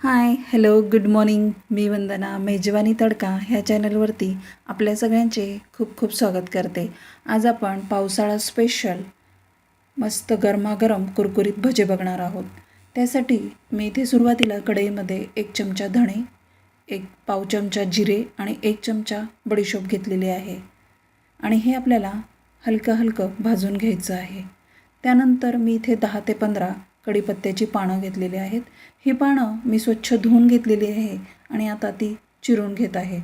Hi hello good morning. मी वंदना मेजवानी तडका ह्या चॅनलवरती आपल्या सगळ्यांचे खूप खूप स्वागत करते. आज आपण पावसाळा स्पेशल मस्त गरमागरम कुरकुरीत भजे बघणार आहोत. त्यासाठी मी इथे सुरुवातीला कढईमध्ये एक चमचा धणे एक पाव चमचा जिरे आणि एक चमचा बडीशोप घेतलेली आहे. आणि हे आपल्याला हलकं हलकं भाजून घ्यायचं आहे. त्यानंतर मी इथे दहा ते पंधरा कढीपत्त्याची पानं घेतलेली आहेत. ही पानं मी स्वच्छ धुवून घेतलेली आहे आणि आता ती चिरून घेत आहे.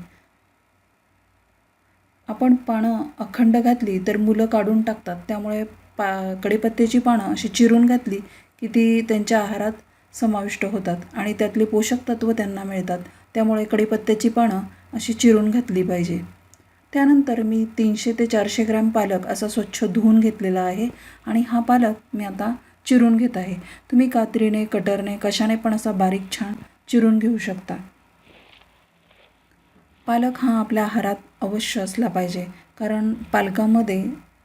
आपण पानं अखंड घातली तर मुलं काढून टाकतात. त्यामुळे पा कढीपत्त्याची पानं अशी चिरून घातली की ती त्यांच्या आहारात समाविष्ट होतात आणि त्यातली पोषक तत्त्व त्यांना मिळतात. त्यामुळे कढीपत्त्याची पानं अशी चिरून घातली पाहिजे. त्यानंतर मी तीनशे ते चारशे ग्रॅम पालक असा स्वच्छ धुवून घेतलेला आहे आणि हा पालक मी आता चिरून घेत आहे. तुम्ही कात्रीने कटरने कशाने पण असा बारीक छान चिरून घेऊ शकता. पालक हा आपल्या आहारात अवश्य असला पाहिजे कारण पालकामध्ये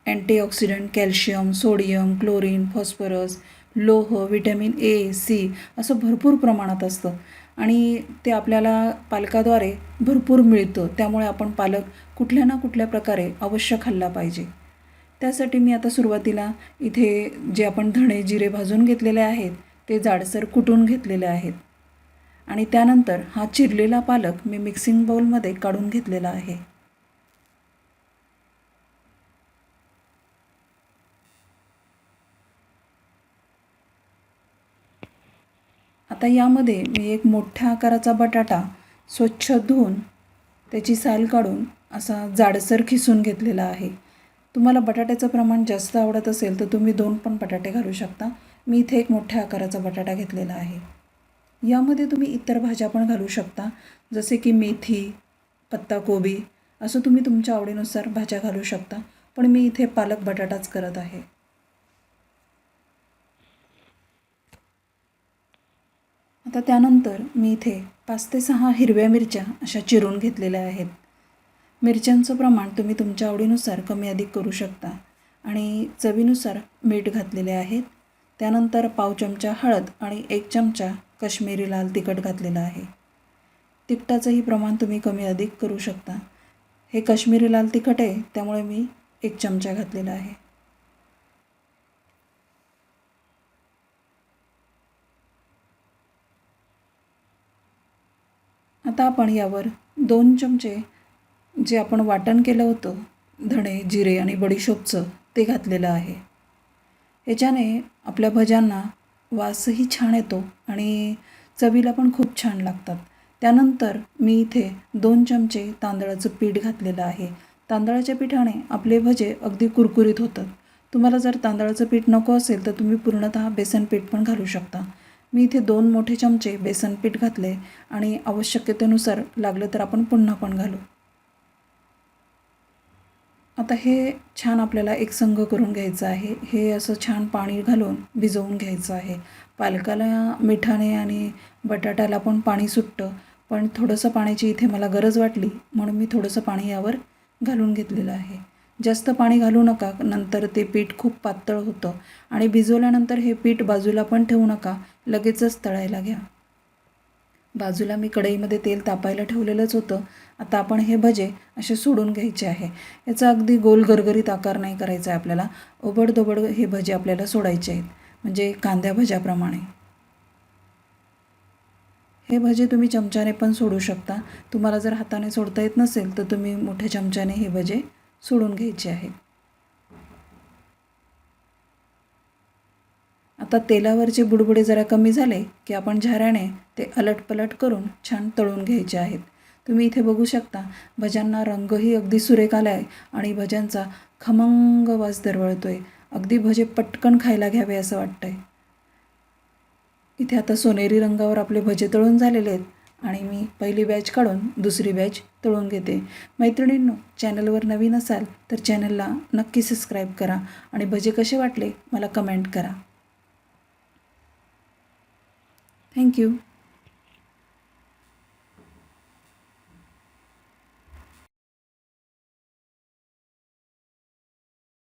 antioxidant calcium sodium chlorine phosphorus लोह विटॅमिन ए सी असं भरपूर प्रमाणात असतं आणि ते आपल्याला पालकाद्वारे भरपूर मिळतं. त्यामुळे आपण पालक कुठल्या ना कुठल्या प्रकारे अवश्य खाल्ला पाहिजे. त्यासाठी मी आता सुरुवातीला इथे जे आपण धणे जिरे भाजून घेतलेले आहेत ते जाडसर कुटून घेतलेले आहेत. आणि त्यानंतर हा चिरलेला पालक मी मिक्सिंग बाऊलमध्ये काढून घेतलेला आहे. आता यामध्ये मी एक मोठ्या आकाराचा बटाटा स्वच्छ धुवून त्याची साल काढून असा जाडसर खिसून घेतलेला आहे. तुम्हाला बटाट्याचं प्रमाण जास्त आवडत असेल तर तुम्ही दोन पण बटाटे घालू शकता. मी इथे एक मोठ्या आकाराचा बटाटा घेतलेला आहे. यामध्ये तुम्ही इतर भाज्या पण घालू शकता जसे की मेथी पत्ताकोबी असं तुम्ही तुमच्या आवडीनुसार भाज्या घालू शकता. पण मी इथे पालक बटाटाच करत आहे. आता त्यानंतर मी इथे पाच ते सहा हिरव्या मिरच्या अशा चिरून घेतलेल्या आहेत. मिरच्यांचं प्रमाण तुम्ही तुमच्या आवडीनुसार कमी अधिक करू शकता. आणि चवीनुसार मीठ घातलेले आहेत. त्यानंतर पाव चमचा हळद आणि एक चमचा कश्मीरी लाल तिखट घातलेलं आहे. तिखटाचंही प्रमाण तुम्ही कमी अधिक करू शकता. हे कश्मीरी लाल तिखट आहे त्यामुळे मी एक चमचा घातलेला आहे. आता आपण यावर दोन चमचे जे आपण वाटण केलं होतं धणे जिरे आणि बडीशोपचं ते घातलेलं आहे. याच्याने आपल्या भज्यांना वासही छान येतो आणि चवीला पण खूप छान लागतात. त्यानंतर मी इथे दोन चमचे तांदळाचं पीठ घातलेलं आहे. तांदळाच्या पिठाने आपले भजे अगदी कुरकुरीत होतात. तुम्हाला जर तांदळाचं पीठ नको असेल तर तुम्ही पूर्णतः बेसन पीठ पण घालू शकता. मी इथे दोन मोठे चमचे बेसन पीठ घातले आणि आवश्यकतेनुसार लागलं तर आपण पुन्हा पण घालू. आता हे छान आपल्याला एक संघ करून घ्यायचं आहे. हे असं छान पाणी घालून भिजवून घ्यायचं आहे. पालकाला मिठाने आणि बटाट्याला पण पाणी सुटतं. पण थोडंसं पाण्याची इथे मला गरज वाटली म्हणून मी थोडंसं पाणी यावर घालून घेतलेलं आहे. जास्त पाणी घालू नका नंतर ते पीठ खूप पातळ होतं. आणि भिजवल्यानंतर हे पीठ बाजूला पण ठेवू नका लगेचच तळायला घ्या. बाजूला मी कढईमध्ये तेल तापायला ठेवलेलंच होतं. आता आपण हे भजे असे सोडून घ्यायचे आहे. याचा अगदी गोल गरगरीत आकार नाही करायचा आहे आपल्याला. ओबडधोबड हे भजे आपल्याला सोडायचे आहेत. म्हणजे कांद्या भज्याप्रमाणे. हे भजे तुम्ही चमच्याने पण सोडू शकता. तुम्हाला जर हाताने सोडता येत नसेल तर तुम्ही मोठ्या चमच्याने हे भजे सोडून घ्यायचे आहेत. आता तेलावरचे बुडबुडे जरा कमी झाले की आपण झाऱ्याने ते अलटपलट करून छान तळून घ्यायचे आहेत. तुम्ही इथे बघू शकता भज्यांना रंगही अगदी सुरेख आला आहे आणि भज्यांचा खमंग वास दरवळतो आहे अगदी भजे पटकन खायला घ्यावे असं वाटतं आहे इथे आता सोनेरी रंगावर आपले भजे तळून झालेले आहेत आणि मी पहिली बॅच काढून दुसरी बॅच तळून घेते. मैत्रिणींनो चॅनलवर नवीन असाल तर चॅनलला नक्की सबस्क्राईब करा आणि भजे कसे वाटले मला कमेंट करा. Thank you.